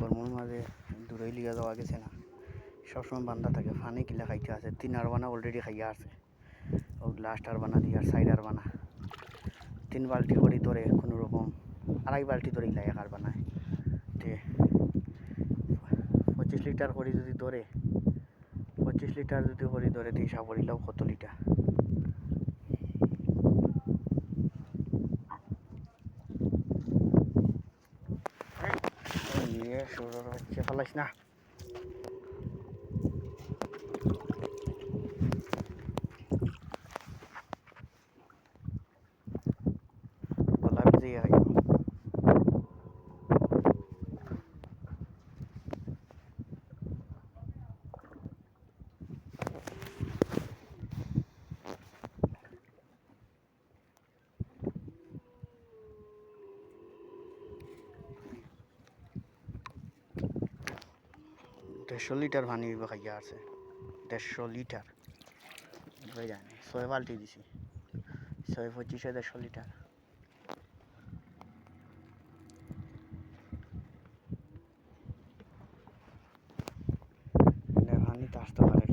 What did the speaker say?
গরমের মাঝে দূরেই লিয়া যাওয়া গেছে না। সবসময় বান্ধা থাকে, ফানি কিলা খাইতে আছে তিন আরবানা অলরেডি খাইয়া আছে ও লাস্ট আর বানা দিয়ে আর সাইড আরবানা। তিন বালতি করে ধরে কোনো রকম, আড়াই বালতি ধরে ইলাই আর বানায় তে পঁচিশ লিটার করে যদি ধরে, পঁচিশ লিটার যদি করে ধরে তো হিসাব করিলেও কত লিটার? নিয়ে শুরু হচ্ছে ফেলাইস না দেড়শো লিটার পানি খাইয়া আছে। দেড়শো লিটার। বুঝে জানি ছয় বালতি দিছি। ছয় পঁচিশে দেড়শো লিটার। পানি আসতে পারে।